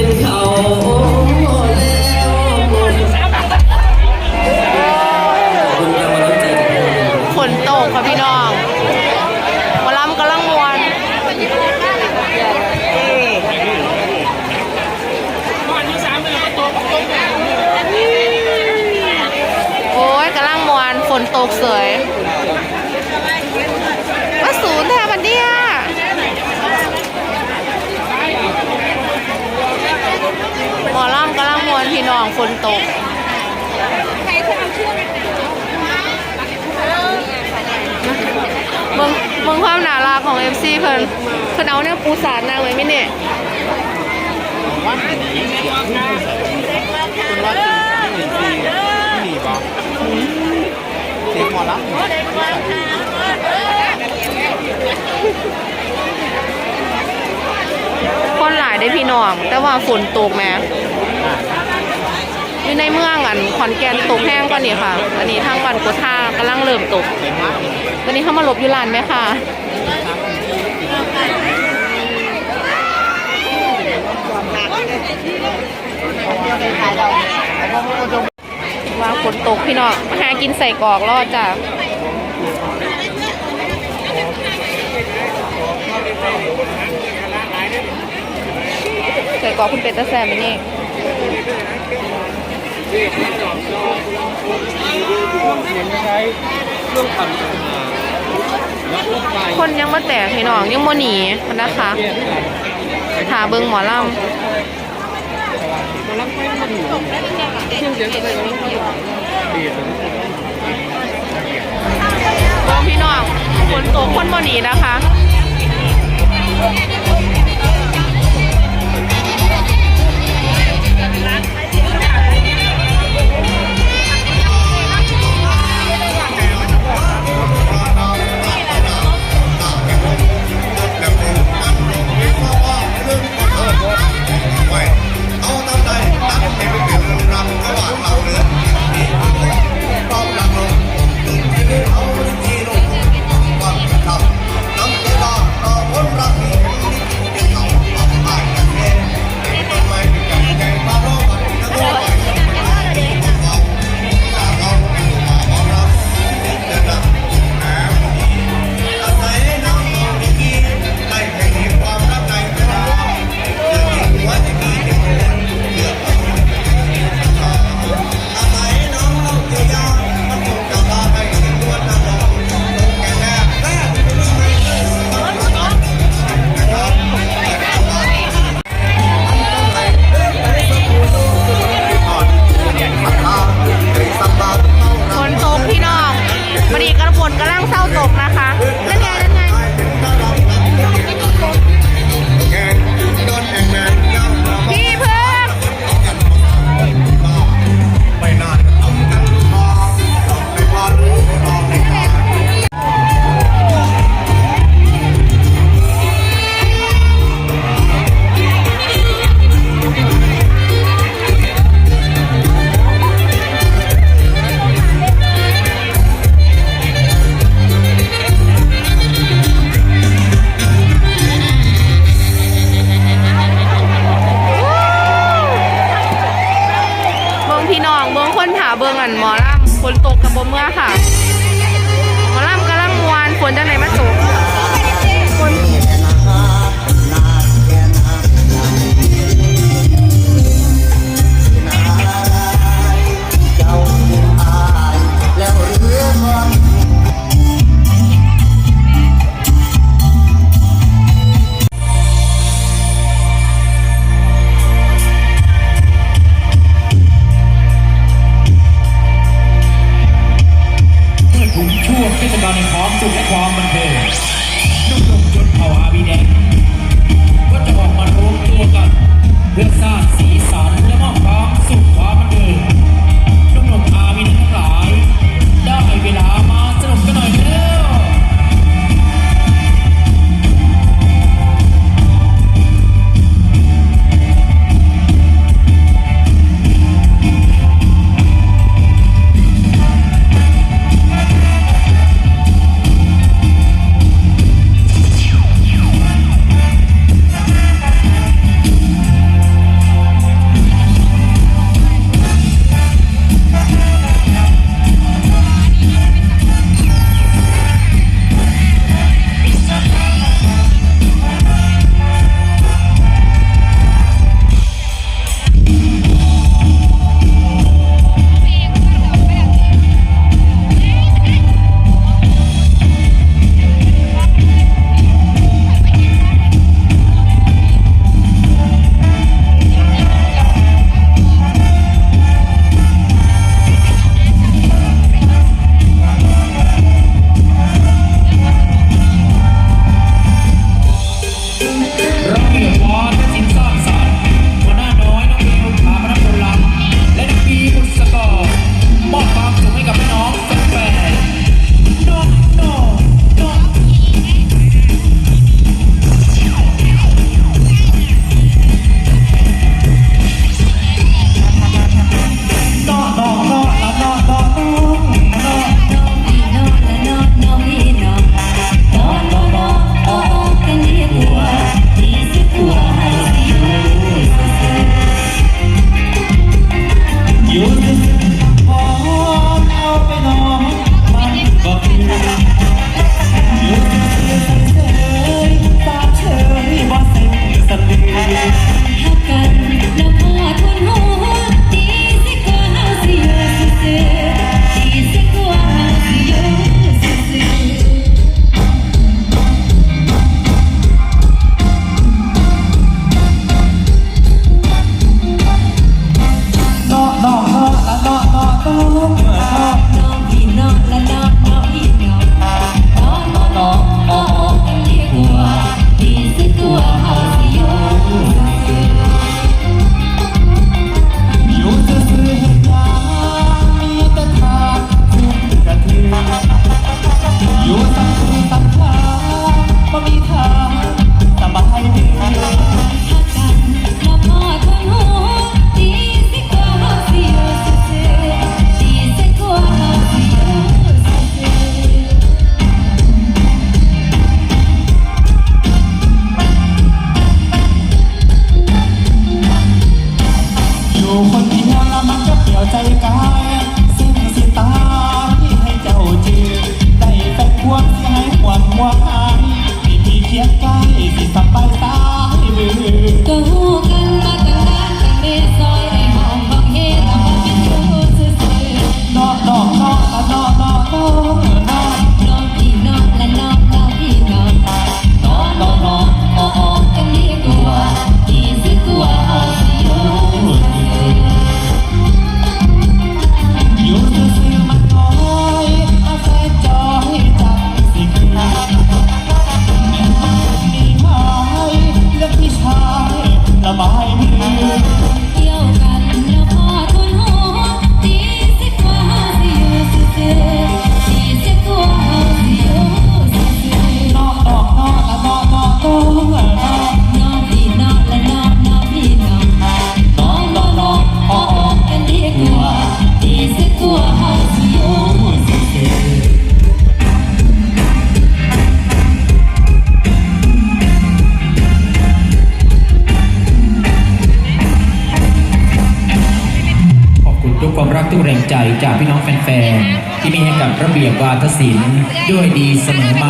เป็นเขาแล้วขอบคุณกำลังใจจากทุกคน ฝนตกค่ะพี่น้องหมาลำกำลังมวนโอ้ยกำลังมวนฝนตกเสยว่าศูนย์แทนมันเนี่ยหมอลำกำลังมวนพี่น้ องฝนตกมึงมึงความหนาลาของ FC เพิ่นเพิ่นเอาเนี่ยปูสาดนางเลยมิเนี่ยเสียงหมอลคนหลายได้พี่น้อง แต่ว่าฝนตกแหม่ อยู่ในเมืองอันขอนแก่นตกแห้งกว่านี่ค่ะ อันนี้ทางบ้านกุท่ากำลังเริ่มตก ตอนนี้เข้ามาหลบอยู่ร้านไหมค่ะว่าฝนตกพี่น้องมาหากินใส่กอกรอดจ้ะใส่กอกคุณเป็ดตะแซมไหมนี่ คนยังมาแตกพี่น้องยังโมหนีนะคะหาเบิงหมอลำพี่น้องฝนตกคนโมหนีนะคะ แรงใจจากพี่น้องแฟนๆที่มีให้กับระเบียบวาทศิลป์ด้วยดีเสมอมา